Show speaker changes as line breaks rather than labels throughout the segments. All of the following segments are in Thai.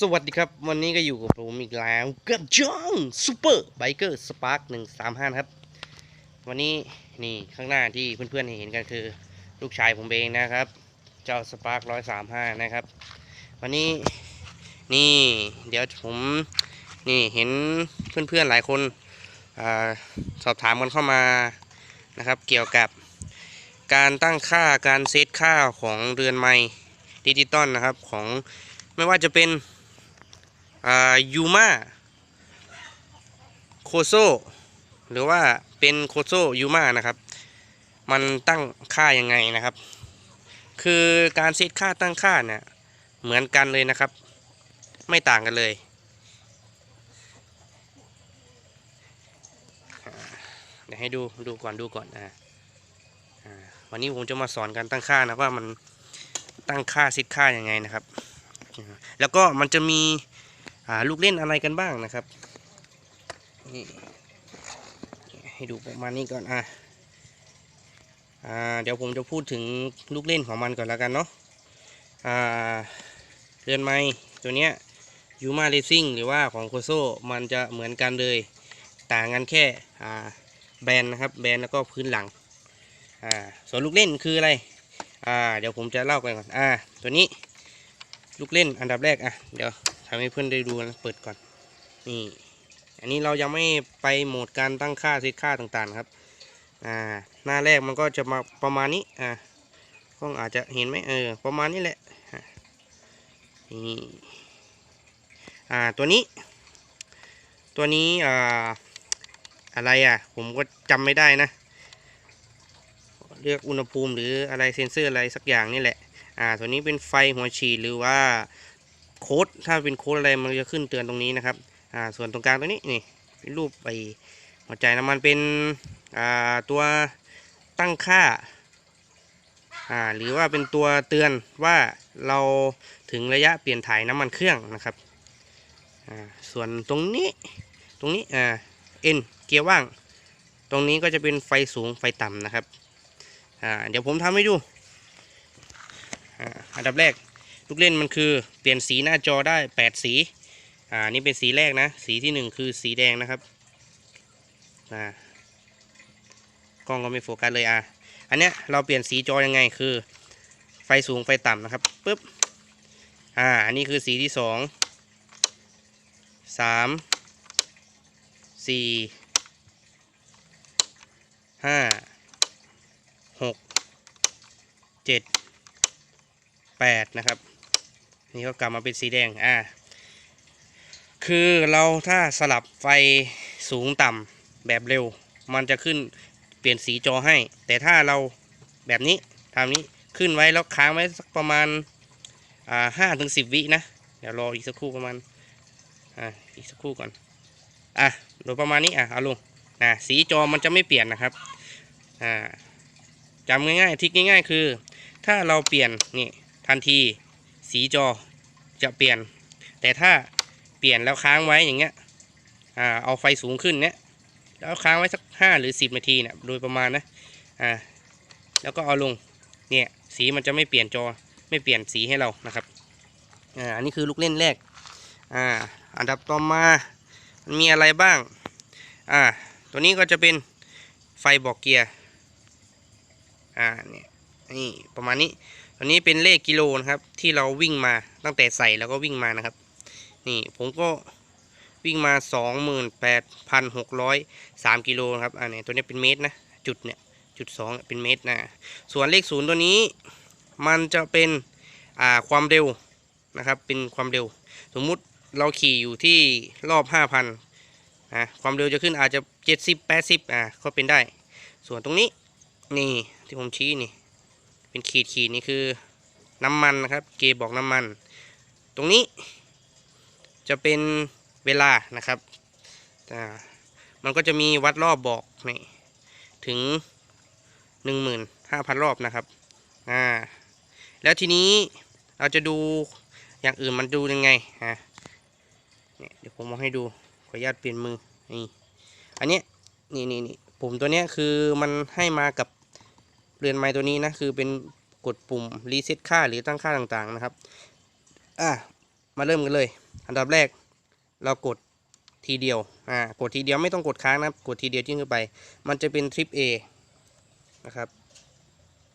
สวัสดีครับ วันนี้ก็อยู่กับผมอีกแล้วกับจองซูเปอร์ไบเกอร์สปาร์คหนึ่งสามห้าครับ วันนี้นี่ข้างหน้าที่เพื่อนๆเห็นกันคือ ลูกชายผมเองนะครับ เจ้าสปาร์คร้อยสามห้านะครับ วันนี้นี่เดี๋ยวผมนี่เห็นเพื่อนๆหลายคนอสอบถามกันเข้ามานะครับ เกี่ยวกับการตั้งค่าการเซตค่าของเรือนไม้ดิจิตอลนะครับของไม่ว่าจะเป็น ยูมาโคโซหรือว่าเป็นโคโซยูมานะครับ มันตั้งค่ายังไงนะครับ คือการเซตค่าตั้งค่าเนี่ยเหมือนกันเลยนะครับ ไม่ต่างกันเลยเดี๋ยวให้ดูดูก่อนดูก่อนนะอ่าวันนี้ผมจะมาสอนการตั้งค่านะว่ามันตั้งค่าเซตค่ายังไงนะครับ แล้วก็มันจะมีาลูกเล่นอะไรกันบ้างนะครับนี่ให้ดูประมาณนี้ก่อนอะอ่าเดี๋ยวผมจะพูดถึงลูกเล่นของมันก่อนแล้วกันเนาะอ่าเรือนไม้ตัวเนี้ยยูมาเรซิ่งหรือว่าของโคโซมันจะเหมือนกันเลยต่างกันแค่อ่าแบนนะครับแบนแล้วก็พื้นหลังอ่าส่วนลูกเล่นคืออะไรอ่าเดี๋ยวผมจะเล่ากันก่อนอ่าตัวนี้ลูกเล่นอันดับแรกอะเดี๋ยว ทำให้เพื่อนได้ดูนะเปิดก่อน นี่ อันนี้เรายังไม่ไปโหมดการตั้งค่าเซตค่าต่างๆครับ อ่า หน้าแรกมันก็จะมาประมาณนี้ อ่ากล้องอาจจะเห็นไหมเออ ประมาณนี้แหละ นี่ อ่า ตัวนี้ ตัวนี้ อ่า อะไรอะ ผมก็จำไม่ได้นะเลือกอุณหภูมิหรืออะไรเซ็นเซอร์อะไรสักอย่างนี่แหละ อ่า ตัวนี้เป็นไฟหัวฉีดหรือว่า โค้ดถ้าเป็นโค้ดอะไรมันจะขึ้นเตือนตรงนี้นะครับอ่าส่วนตรงกลางตรงนี้นี่เป็นรูปไปหัวใจน้ำมันเป็นอ่าตัวตั้งค่าอ่าหรือว่าเป็นตัวเตือนว่าเราถึงระยะเปลี่ยนถ่ายน้ำมันเครื่องนะครับอ่าส่วนตรงนี้ตรงนี้อ่าเอ็นเกียร์ว่าง ตรงนี้ก็จะเป็นไฟสูงไฟต่ำนะครับอ่าเดี๋ยวผมทำให้ดูอ่าอันดับแรก ลูกเล่นมันคือเปลี่ยนสีหน้าจอได้ 8 สี อ่า นี่เป็นสีแรกนะ สีที่ 1 คือสีแดงนะครับอ่ากล้องก็ไม่โฟกัสเลยอะ อันเนี้ยเราเปลี่ยนสีจอยังไงคือ ไฟสูงไฟต่ำนะครับปุ๊บ อ่า อันนี้คือสีที่สองสามสี่ห้าหกเจ็ดแปดนะครับ นี่ก็กลับมาเป็นสีแดงอ่าคือเราถ้าสลับไฟสูงต่ำแบบเร็ว มันจะขึ้นเปลี่ยนสีจอให้ แต่ถ้าเราแบบนี้ทำนี้ขึ้นไว้แล้วค้างไว้สักประมาณอ่าห้าถึงสิบวินะเดี๋ยวรออีกสักครู่ประมาณอ่าอีกสักครู่ก่อนอะโดยประมาณนี้อะเอาลงนะสีจอมันจะไม่เปลี่ยนนะครับอ่าจำง่ายๆทิกง่ายๆ คือ ถ้าเราเปลี่ยนนี่ทันที สีจอจะเปลี่ยน แต่ถ้าเปลี่ยนแล้วค้างไว้อย่างเงี้ยอ่าเอาไฟสูงขึ้นเนี้ยแล้วค้างไว้สักห้าหรือสิบนาทีเนี่ยโดยประมาณนะอ่าแล้วก็เอาลงเนี่ยสีมันจะไม่เปลี่ยนจอไม่เปลี่ยนสีให้เรานะครับอ่าอันนี้คือลูกเล่นแรกอ่าอันดับต่อมามันมีอะไรบ้างอ่าตัวนี้ก็จะเป็นไฟบอกเกียร์อ่าเนี่ยนี่ประมาณนี้ อันนี้เป็นเลขกิโลนะครับ ที่เราวิ่งมาตั้งแต่ใส่แล้วก็วิ่งมานะครับ นี่ผมก็วิ่งมา 28,603กิโลนะครับอันนี้ตัวนี้เป็นเมตรนะจุดเนี่ยจุดสองเป็นเมตรนะส่วนเลขศูนย์ตัวนี้ มันจะเป็นอ่าความเร็วนะครับ เป็นความเร็ว สมมุติเราขี่อยู่ที่รอบ 5,000นะความเร็วจะขึ้นอาจจะ 70 80อ่าก็เป็นได้ ส่วนตรงนี้นี่ที่ผมชี้นี่ เป็นขีดขีดนี่คือน้ำมันนะครับ เกบอกน้ำมัน ตรงนี้จะเป็นเวลานะครับอ่ามันก็จะมีวัดรอบบอกนี่ถึง 15,000 รอบนะครับอ่าแล้วทีนี้เราจะดูอย่างอื่นมันดูยังไงฮะเนี่ยเดี๋ยวผมเอาให้ดูขออนุญาตเปลี่ยนมือนี่อันนี้นี่นี่นี่ปุ่มตัวเนี้ยคือมันให้มากับ เรือนไม้ตัวนี้นะคือเป็นกดปุ่มรีเซ็ตค่าหรือตั้งค่าต่างๆนะครับ อะมาเริ่มกันเลย อันดับแรกเรากดทีเดียว อ่า กดทีเดียวไม่ต้องกดค้างนะครับ กดทีเดียวจิ้งขึ้นไป มันจะเป็นทริป A นะครับ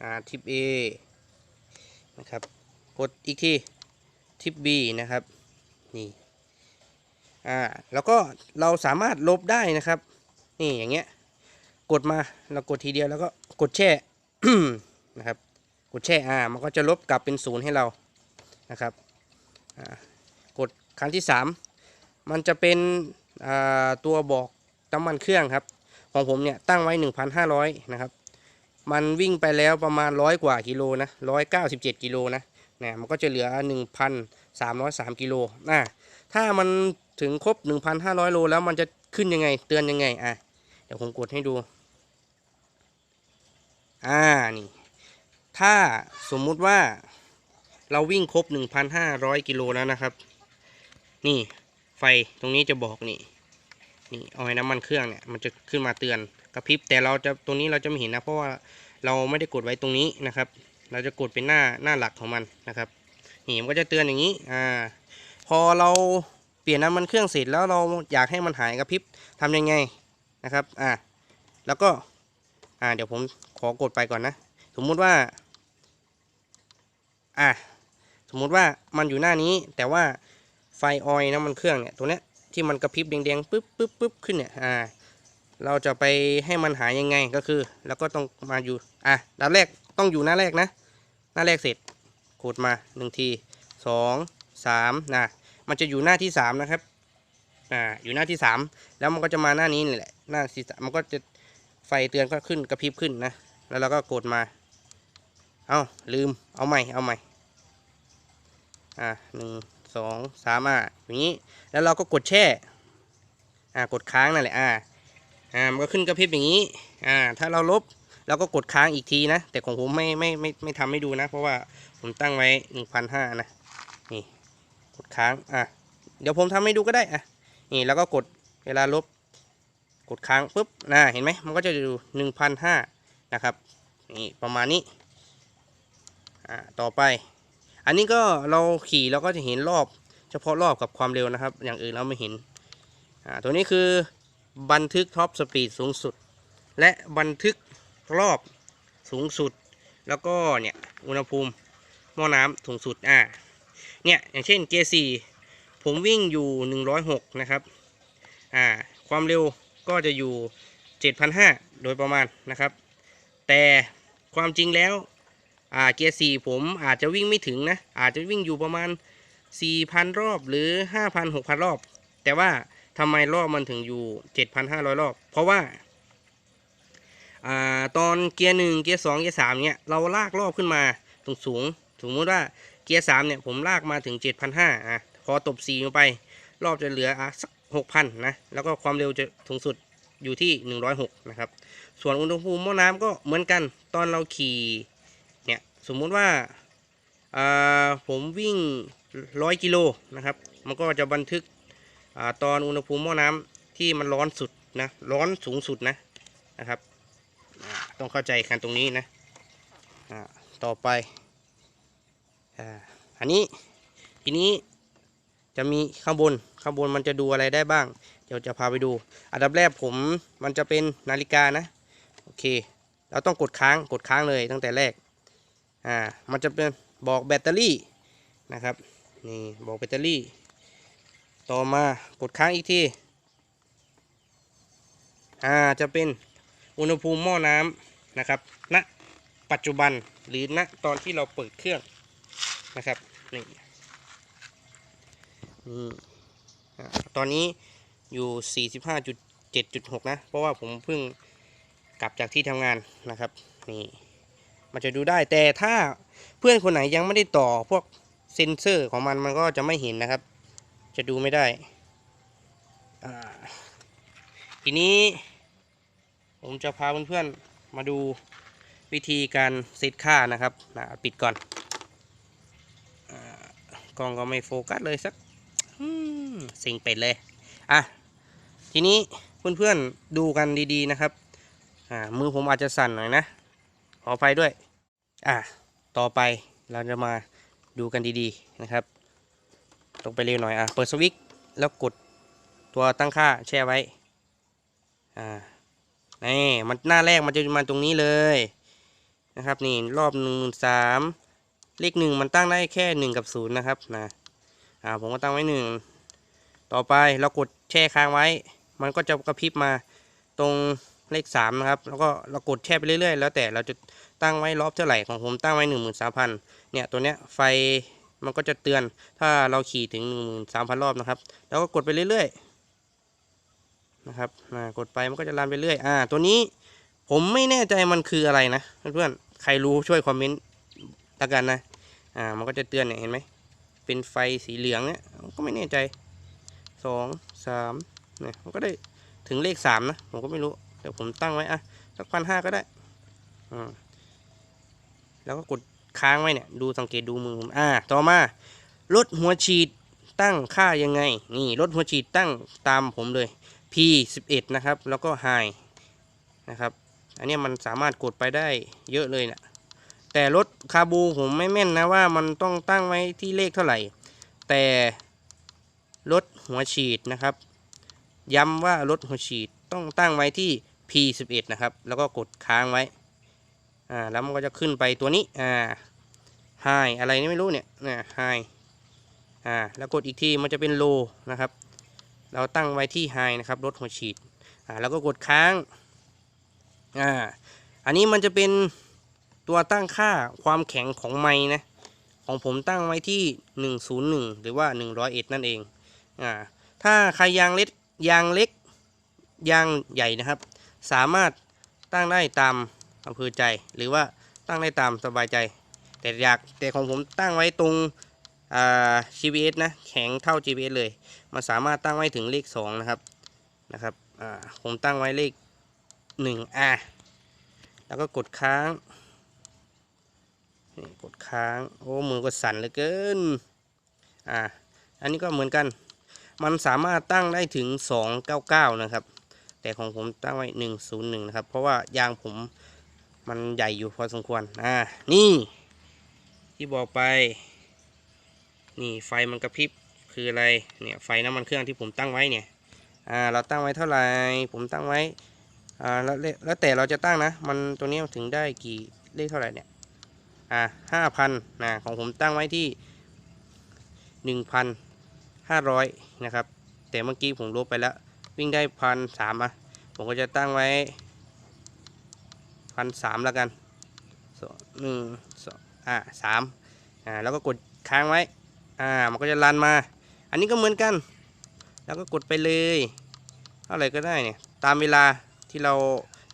อ่า ทริป A นะครับ กดอีกที ทริป B นะครับ นี่ อ่า แล้วก็เราสามารถลบได้นะครับ นี่อย่างเงี้ย กดมา เรากดทีเดียวแล้วก็กดแช่ นะครับ กดแช่อ่ามันก็จะลบกลับเป็นศูนย์ให้เรานะครับกดครั้งที่ 3 มันจะเป็นตัวบอกน้ำมันเครื่องครับ ของผมเนี่ยตั้งไว้ 1,500 นะครับ มันวิ่งไปแล้วประมาณร้อยกว่ากิโลนะ197กิโลนะเนี่ยมันก็จะเหลือ 1,303กิโลนะถ้ามันถึงครบ 1,500 โลแล้วมันจะขึ้นยังไงเตือนยังไงอะเดี๋ยวผมกดให้ดู อ่านี่ ถ้าสมมุติว่าเราวิ่งครบ 1,500 กิโลแล้วนะครับ นี่ไฟตรงนี้จะบอกนี่นี่เอาไว้น้ำมันเครื่องเนี่ยมันจะขึ้นมาเตือนกระพริบแต่เราจะตรงนี้เราจะไม่เห็นนะ เพราะว่าเราไม่ได้กดไว้ตรงนี้นะครับ เราจะกดเป็นหน้าหน้าหลักของมันนะครับนี่มันก็จะเตือนอย่างนี้อ่าพอเราเปลี่ยนน้ำมันเครื่องเสร็จแล้วเราอยากให้มันหายกระพริบทำยังไงนะครับอ่าแล้วก็ อ่าเดี๋ยวผมขอกดไปก่อนนะ สมมุติว่า อะสมมุติว่ามันอยู่หน้านี้ แต่ว่าไฟออยล์น้ำมันเครื่องเนี่ยตัวเนี้ยที่มันกระพริบแดงๆปึ๊บปึ๊บปึ๊บขึ้นเนี่ยอ่าเราจะไปให้มันหายยังไงก็คือ แล้วก็ต้องมาอยู่อะด้านแรกต้องอยู่หน้าแรกนะ หน้าแรกเสร็จกดมาหนึ่งทีสองสามนะมันจะอยู่หน้าที่สามนะครับอ่าอยู่หน้าที่สามแล้วมันก็จะมาหน้านี้นี่แหละหน้าที่สามมันก็จะ ไฟเตือนก็ขึ้นกระพริบขึ้นนะ แล้วเราก็กดมา เอาลืม เอาใหม่ เอาใหม่ อ่าหนึ่งสองสามอะอย่างนี้ แล้วเราก็กดแช่ อ่ากดค้างนั่นแหละ อ่า อ่า มันก็ขึ้นกระพริบอย่างนี้ อ่า ถ้าเราลบเราก็กดค้างอีกทีนะ แต่ของผมไม่ไม่ไม่ไม่ทำให้ดูนะ เพราะว่าผมตั้งไว้หนึ่งพันห้านะ นี่ กดค้าง อะ เดี๋ยวผมทำให้ดูก็ได้ อะ นี่แล้วก็กดเวลาลบ กดค้างปุ๊บนะเห็นไหมมันก็จะอยู่หนึ่งพันห้านะครับนี่ประมาณนี้อ่าต่อไป อันนี้ก็เราขี่เราก็จะเห็นรอบเฉพาะรอบกับความเร็วนะครับ อย่างอื่นเราไม่เห็นอ่าตัวนี้คือบันทึกท็อปสปีดสูงสุด และบันทึกรอบสูงสุด แล้วก็เนี่ยอุณหภูมิหม้อน้ำสูงสุดอ่าเนี่ยอย่างเช่นเกียร์สี่ผมวิ่งอยู่ 106 นะครับ อ่า ความเร็ว ก็จะอยู่ 7,500 โดยประมาณนะครับ แต่ความจริงแล้วเกียร์สี่ผมอาจจะวิ่งไม่ถึงนะ อาจจะวิ่งอยู่ประมาณ 4,000 รอบหรือ 5,000 6,000 รอบ แต่ว่าทำไมรอบมันถึงอยู่ 7,500 รอบ เพราะว่าอ่าตอนเกียร์หนึ่งเกียร์สองเกียร์สามเนี่ยเราลากรอบขึ้นมาตรงสูงสมมติว่าเกียร์สามเนี่ยผมลากมาถึง 7,500อะพอตบ4ลงไป รอบจะเหลืออะสัก 6,000นะแล้วก็ความเร็วจะสูงสุดอยู่ที่ 106 นะครับ ส่วนอุณหภูมิหม้อน้ำก็เหมือนกัน ตอนเราขี่เนี่ยสมมุติว่าผมวิ่ง 100 กิโลนะครับ มันก็จะบันทึกอตอนอุณหภูมิหม้อน้ำที่มันร้อนสุดนะร้อนสูงสุดนะนะครับ ต้องเข้าใจกันตรงนี้นะต่อไปออันนี้ทีนี้ จะมีข้างบนข้างบนมันจะดูอะไรได้บ้าง เดี๋ยวจะพาไปดู อันดับแรกผมมันจะเป็นนาฬิกานะโอเค เราต้องกดค้างกดค้างเลยตั้งแต่แรกอ่ามันจะเป็นบอกแบตเตอรี่นะครับนี่บอกแบตเตอรี่ ต่อมากดค้างอีกทีอ่าจะเป็นอุณหภูมิหม้อน้ำนะครับณปัจจุบันหรือณตอนที่เราเปิดเครื่องนะครับนี่ นี่ตอนนี้อยู่ 45.7.6 นะ เพราะว่าผมเพิ่งกลับจากที่ทำงานนะครับ นี่ มันจะดูได้ แต่ถ้าเพื่อนคนไหนยังไม่ได้ต่อพวกเซ็นเซอร์ของมันมันก็จะไม่เห็นนะครับ จะดูไม่ได้ ทีนี้ผมจะพาเพื่อนๆมาดูวิธีการเซตค่านะครับนะปิดก่อนอกล้องก็ไม่โฟกัสเลยสัก สิงเป็ดเลย อะ ทีนี้เพื่อนๆดูกันดีๆนะครับ อ่า มือผมอาจจะสั่นหน่อยนะ ขออภัยด้วย อะ ต่อไปเราจะมาดูกันดีๆนะครับตรงไปเร็วหน่อยอะ เปิดสวิตช์แล้วกดตัวตั้งค่าแช่ไว้ อ่า นี่มันหน้าแรกมันจะมาตรงนี้เลยนะครับนี่รอบหนึ่งสามเลขหนึ่งมันตั้งได้แค่หนึ่งกับศูนย์นะครับนะอ่าผมก็ตั้งไว้หนึ่ง ต่อไปเรากดแช่ค้างไว้ มันก็จะกระพริบมาตรงเลขสามนะครับ แล้วก็เรากดแช่ไปเรื่อยๆ แล้วแต่เราจะตั้งไว้รอบเท่าไหร่ของผมตั้งไว้หนึ่งหมื่นสามพันเนี่ยตัวเนี้ยไฟมันก็จะเตือนถ้าเราขี่ถึงหนึ่งหมื่นสามพันรอบนะครับ แล้วก็กดไปเรื่อยๆนะครับกดไปมันก็จะรันไปเรื่อยอ่าตัวนี้ผมไม่แน่ใจมันคืออะไรนะเพื่อนๆใครรู้ช่วยคอมเมนต์ละกันนะอ่ามันก็จะเตือนเนี่ยเห็นไหมเป็นไฟสีเหลืองเนี่ยก็ไม่แน่ใจ สองสามเนี่ยมันก็ได้ถึงเลขสามนะ ผมก็ไม่รู้ เดี๋ยวผมตั้งไว้อะสักพันห้าก็ได้อืมแล้วก็กดค้างไว้เนี่ย ดูสังเกตดูมือผมอ่า ต่อมาลดหัวฉีดตั้งค่ายังไง นี่ลดหัวฉีดตั้งตามผมเลย P 11นะครับ แล้วก็ High นะครับ อันนี้มันสามารถกดไปได้เยอะเลยนะแต่รถคาบูผมไม่แม่นนะว่ามันต้องตั้งไว้ที่เลขเท่าไหร่ แต่ ลดหัวฉีดนะครับ ย้ำว่าลดหัวฉีดต้องตั้งไว้ที่ P 11 นะครับ แล้วก็กดค้างไว้ อ่า แล้วมันก็จะขึ้นไปตัวนี้ อ่า High อะไรนี่ไม่รู้เนี่ยนะ High อ่า แล้วกดอีกทีมันจะเป็นโลนะครับ เราตั้งไว้ที่ไฮนะครับ ลดหัวฉีด อ่า แล้วก็กดค้าง อ่า อันนี้มันจะเป็นตัวตั้งค่าความแข็งของไม้นะ ของผมตั้งไว้ที่ 101 หรือว่า 101 นั่นเอง อ่าถ้าใครยางเล็กยางเล็กยางใหญ่นะครับ สามารถตั้งได้ตามอำเภอใจ หรือว่าตั้งได้ตามสบายใจ แต่อยากแต่ของผมตั้งไว้ตรงอ่า GPS นะแข็งเท่า GPS เลย มันสามารถตั้งไว้ถึงเลข 2 นะครับนะครับอ่าผมตั้งไว้เลข1อะแล้วก็กดค้างนี่กดค้าง โอ้มือก็สั่นเหลือเกินอ่าอันนี้ก็เหมือนกัน มันสามารถตั้งได้ถึง 299 นะครับ แต่ของผมตั้งไว้ 101 นะครับ เพราะว่ายางผมมันใหญ่อยู่พอสมควร อ่า นี่ ที่บอกไป นี่ไฟมันกระพริบคืออะไร เนี่ยไฟน้ำมันเครื่องที่ผมตั้งไว้เนี่ย อ่า เราตั้งไว้เท่าไหร่ ผมตั้งไว้ อ่า แล้วแล้วแต่เราจะตั้งนะ มันตัวนี้ถึงได้กี่เลขเท่าไหร่เนี่ย อ่าห้าพันนะ ของผมตั้งไว้ที่หนึ่งพัน ห้าร้อยนะครับ แต่เมื่อกี้ผมลบไปแล้ว วิ่งได้พันสามอะ ผมก็จะตั้งไว้พันสามแล้วกันสองหนึ่งสองอ่าสามอ่าแล้วก็กดค้างไว้ อ่า มันก็จะรันมา อันนี้ก็เหมือนกัน แล้วก็กดไปเลย เท่าไหร่ก็ได้เนี่ย ตามเวลาที่เรา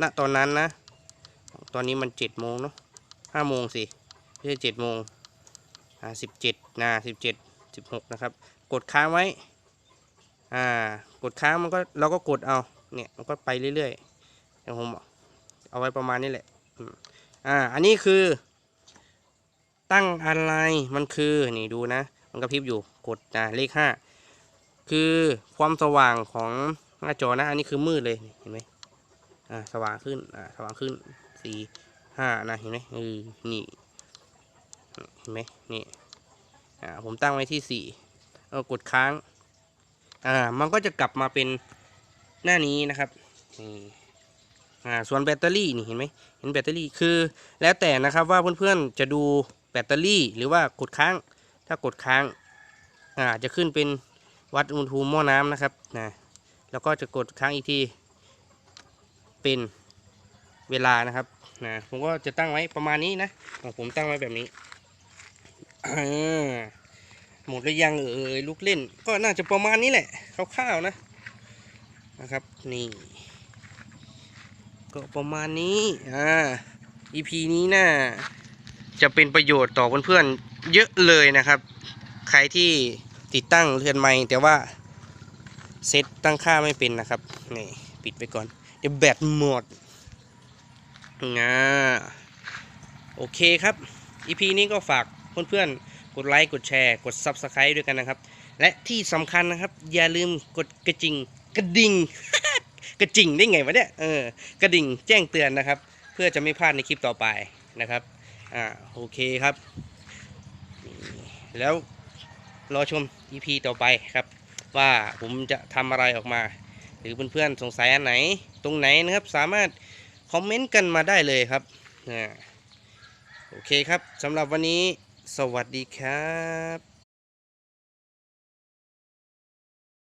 ณตอนนั้นนะ ตอนนี้มันเจ็ดโมงเนาะห้าโมงสิ ไม่ใช่เจ็ดโมงอ่าสิบเจ็ดนะสิบเจ็ดสิบหกนะครับ กดค้างไว้ อ่ากดค้างมันก็เราก็กดเอาเนี่ยมันก็ไปเรื่อยๆเดี๋ยวผมเอาไว้ประมาณนี้แหละอ่าอันนี้คือ ตั้งอะไรมันคือนี่ดูนะ มันกระพริบอยู่กดนะเลขห้าคือความสว่างของหน้าจอนะ อันนี้คือมืดเลยเห็นไหมอ่าสว่างขึ้นอ่าสว่างขึ้นสี่ห้านะเห็นไหมเออนี่เห็นไหมนี่อ่าผมตั้งไว้ที่สี่ เอากดค้าง อ่า มันก็จะกลับมาเป็นหน้านี้นะครับ นี่ อ่า ส่วนแบตเตอรี่นี่เห็นไหมเห็นแบตเตอรี่ คือ แล้วแต่นะครับว่าเพื่อนๆ จะดูแบตเตอรี่ หรือว่ากดค้าง ถ้ากดค้าง อ่า จะขึ้นเป็นวัดอุณหภูมิหม้อน้ำนะครับ นะ แล้วก็จะกดค้างอีกที เป็นเวลานะครับ นะ ผมก็จะตั้งไว้ประมาณนี้นะ ของผมตั้งไว้แบบนี้อ่า หมดหรือยังเอ่ยลูกเล่น ก็น่าจะประมาณนี้แหละคร่าวๆนะนะครับนี่ก็ประมาณนี้อ่า EP นี้น่าจะเป็นประโยชน์ต่อเพื่อนๆเยอะเลยนะครับ ใครที่ติดตั้งเรือนไม้แต่ว่าเซตตั้งค่าไม่เป็นนะครับนี่ปิดไปก่อน เดี๋ยวแบตหมดนะโอเคครับ EP นี้ก็ฝากเพื่อนๆ กดไลค์กดแชร์ กด Subscribe ด้วยกันนะครับ และที่สำคัญนะครับ อย่าลืมกดกระจิงกระดิ่งกระจิงได้ไงวะเนี่ยเออกระดิ่งแจ้งเตือนนะครับ เพื่อจะไม่พลาดในคลิปต่อไปนะครับอ่าโอเคครับ แล้วรอชม EP ต่อไปครับ ว่าผมจะทำอะไรออกมา หรือเพื่อนๆสงสัยอันไหน ตรงไหนนะครับสามารถคอมเมนต์กันมาได้เลยครับอ่าโอเคครับสำหรับวันนี้ สวัสดีครับ